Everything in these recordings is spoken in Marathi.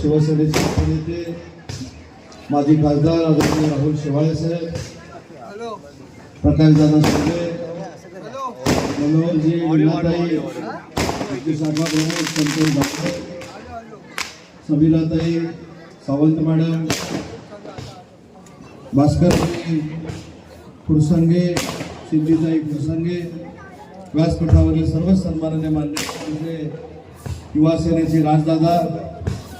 शिवसेनेचे नेते माजी खासदार आदरणीय राहुल शेवाळे साहेब प्रकाशदादा शिंदे मनोहरजी मीनाताई शाखा प्रमुख संतोष डॉक्टर सबिलाताई सावंत मॅडम भास्करजी फुरसंगे सिंधीताई फुरसंगे व्यासपीठावरील सर्व सन्माननीय मान्य युवा सेनेचे राजदादा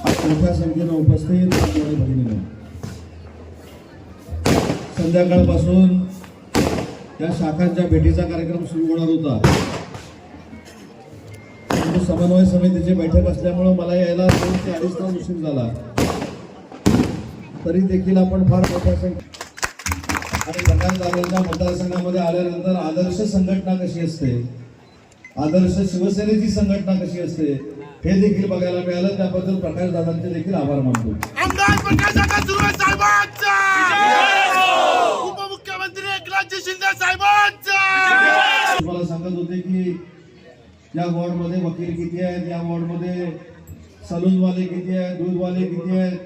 मोठ्या संख्येनं उपस्थित आपल्याला संध्याकाळपासून या शाखांच्या भेटीचा कार्यक्रम सुरू होणार होता. परंतु समन्वय समितीची बैठक असल्यामुळं मला यायला दोन ते अडीच तास उशीर झाला. तरी देखील आपण फार मोठ्या संख्ये आणि प्रकाश दादांच्या मतदारसंघामध्ये आल्यानंतर आदर्श संघटना कशी असते? आदर्श शिवसेनेची संघटना कशी असते? हे देखील बघायला मिळालं. त्याबद्दल प्रकाश दादांचे देखील आभार मानतो. आमदार प्रकाशदादा सुर्वे साहेबांचा. उपमुख्यमंत्री एकनाथजी शिंदे साहेबांचा. मला सांगत होते की या वॉर्डमध्ये वकील किती आहेत? या वॉर्डमध्ये सलूनवाले किती आहेत? दूधवाले किती आहेत?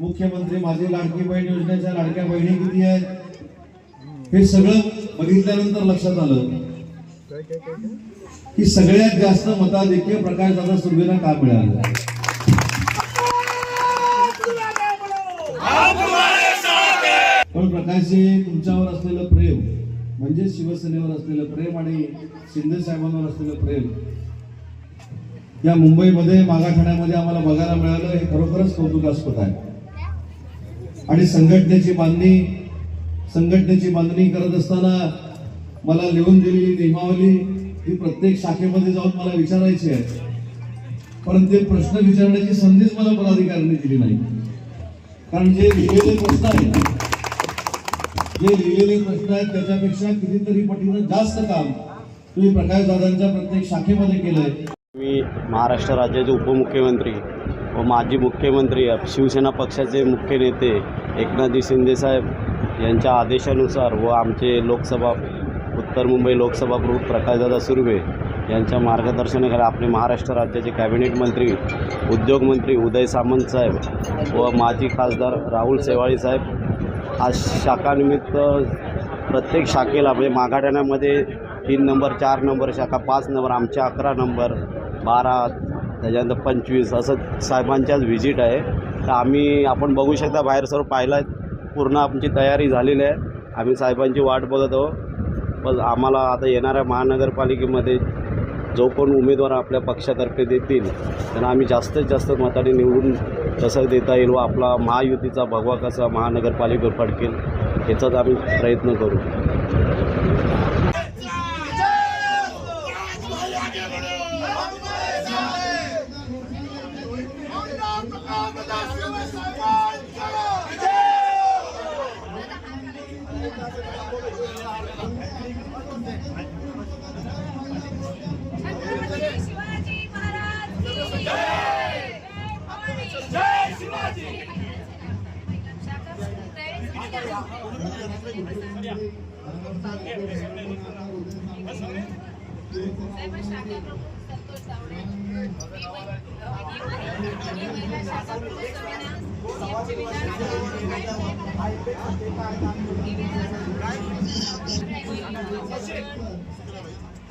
मुख्यमंत्री माझी लाडकी बहीण योजनेच्या लाडक्या बहिणी किती आहेत? हे सगळं बघितल्यानंतर लक्षात आलं. की सगळ्यात जास्त मताधिक्य प्रकाश दादा सुर्वेला का मिळालं? पण प्रकाशजी तुमच्यावर असलेलं प्रेम म्हणजे शिवसेनेवर असलेलं प्रेम आणि शिंदे साहेबांवर असलेलं प्रेम या मुंबईमध्ये मागाठाण्यामध्ये आम्हाला बघायला मिळालं हे खरोखरच कौतुकास्पद आहे. आणि संघटनेची बांधणी संघटनेची बांधणी करत असताना मला लिहून दिलेली नियमावली ही प्रत्येक शाखेमध्ये जाऊन मला विचारायची आहे पण ते प्रश्न विचारण्याची संधीच मला पदाधिकाऱ्यांनी दिली नाही. कारण जे लिहिलेले प्रश्न आहेत जे लिहिलेले प्रश्न आहेत त्याच्यापेक्षा कितीतरी पटीनं जास्त काम तुम्ही प्रकाश दादांच्या प्रत्येक शाखेमध्ये केलंय. मी महाराष्ट्र राज्याचे उपमुख्यमंत्री व माजी मुख्यमंत्री शिवसेना पक्षाचे मुख्य नेते एकनाथजी शिंदेसाहेब यांच्या आदेशानुसार व आमचे लोकसभा उत्तर मुंबई लोकसभा प्रमुख प्रकाशदादा सुर्वे यांच्या मार्गदर्शनाखाली आपले महाराष्ट्र राज्याचे कॅबिनेट मंत्री उद्योगमंत्री उदय सामंत साहेब व माजी खासदार राहुल शेवाळी साहेब. आज शाखानिमित्त प्रत्येक शाखेला म्हणजे मागाठाण्यामध्ये तीन नंबर चार नंबर शाखा पाच नंबर आमच्या अकरा नंबर बारा त्याच्यानंतर पंचवीस असं साहेबांच्याच व्हिजिट आहे. तर आम्ही आपण बघू शकता बाहेर सर्व पाहिलं पूर्ण आमची तयारी झालेली आहे. आम्ही साहेबांची वाट बघत आहोत. पण आम्हाला आता येणाऱ्या महानगरपालिकेमध्ये जो कोण उमेदवार आपल्या पक्षातर्फे देतील त्यांना आम्ही जास्तीत जास्त मताने निवडून कसं देता येईल व आपला महायुतीचा भगवा कसा महानगरपालिकेवर फडकेल याचाच आम्ही प्रयत्न करू.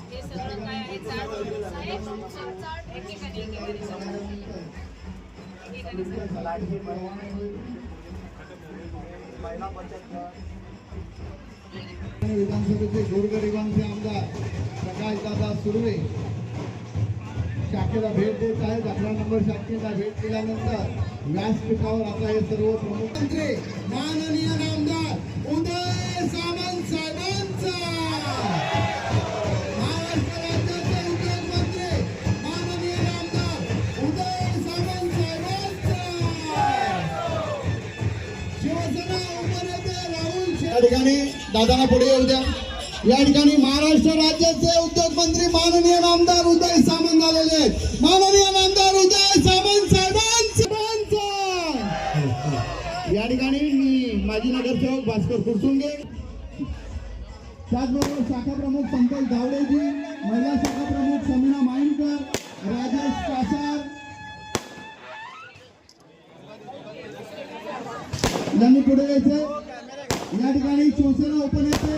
हे सगळं काय आहे एकेकाने एकेकाने सगळं एकेकाने सगळं विधानसभेचे गोरगरिबांचे आमदार प्रकाशदादा सुर्वे. शाखेला भेट देत आहेत. अकरा नंबर शाखेला भेट दिल्यानंतर व्यासपीठावर आता हे सर्व प्रमुख माननीय आमदार या ठिकाणी दादाला पुढे येऊ द्या. या ठिकाणी महाराष्ट्र राज्याचे उद्योग मंत्री माननीय नामदार उदय सामंत आलेले आहेत. माननीय नामदार उदय सामंत साहेबांचा या ठिकाणी मी माजी नगरसेवक भास्कर कुरसुंगे त्याचबरोबर शाखा प्रमुख पंकज धावडेजी महिला शाखा प्रमुख समीना माईनकर राजेश कासार यांनी पुढे यायचं या ठिकाणी शिवसेना उपनेते